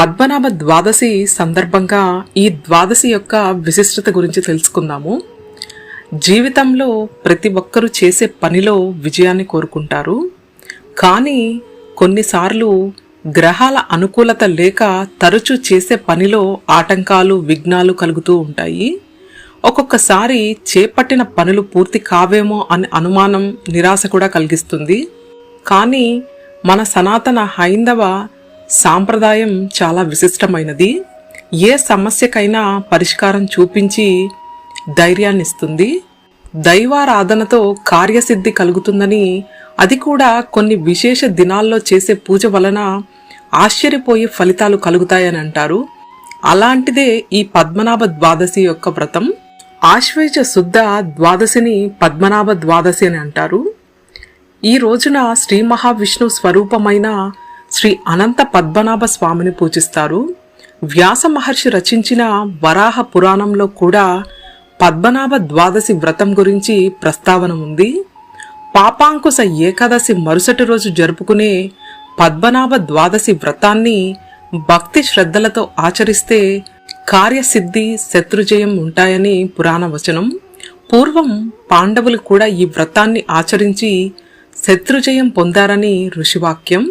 పద్మనాభ ద్వాదశి సందర్భంగా ఈ ద్వాదశి యొక్క విశిష్టత గురించి తెలుసుకుందాము. జీవితంలో ప్రతి ఒక్కరూ చేసే పనిలో విజయాన్ని కోరుకుంటారు. కానీ కొన్నిసార్లు గ్రహాల అనుకూలత లేక తరచూ చేసే పనిలో ఆటంకాలు విఘ్నాలు కలుగుతూ ఉంటాయి. ఒక్కొక్కసారి చేపట్టిన పనులు పూర్తి కావేమో అనే అనుమానం నిరాశ కూడా కలిగిస్తుంది. కానీ మన సనాతన హైందవ సాంప్రదాయం చాలా విశిష్టమైనది. ఏ సమస్యకైనా పరిష్కారం చూపించి ధైర్యాన్నిస్తుంది. దైవారాధనతో కార్యసిద్ధి కలుగుతుందని అది కూడా కొన్ని విశేష దినాల్లో చేసే పూజ వలన ఆశ్చర్యపోయే ఫలితాలు కలుగుతాయని అంటారు. అలాంటిదే ఈ పద్మనాభ ద్వాదశి యొక్క వ్రతం. ఆశ్వేజ శుద్ధ ద్వాదశిని పద్మనాభ ద్వాదశి అని అంటారు. ఈ రోజున శ్రీ మహావిష్ణు స్వరూపమైన శ్రీ అనంత పద్మనాభ స్వామిని పూజిస్తారు. వ్యాస మహర్షి రచించిన వరాహ పురాణంలో కూడా పద్మనాభ ద్వాదశి వ్రతం గురించి ప్రస్తావన ఉంది. పాపాంకుశ ఏకాదశి మరుసటి రోజు జరుపుకునే పద్మనాభ ద్వాదశి వ్రతాన్ని భక్తి శ్రద్ధలతో ఆచరిస్తే కార్యసిద్ధి శత్రుజయం ఉంటాయని పురాణ వచనం. పూర్వం పాండవులు కూడా ఈ వ్రతాన్ని ఆచరించి శత్రుజయం పొందారని ఋషివాక్యం.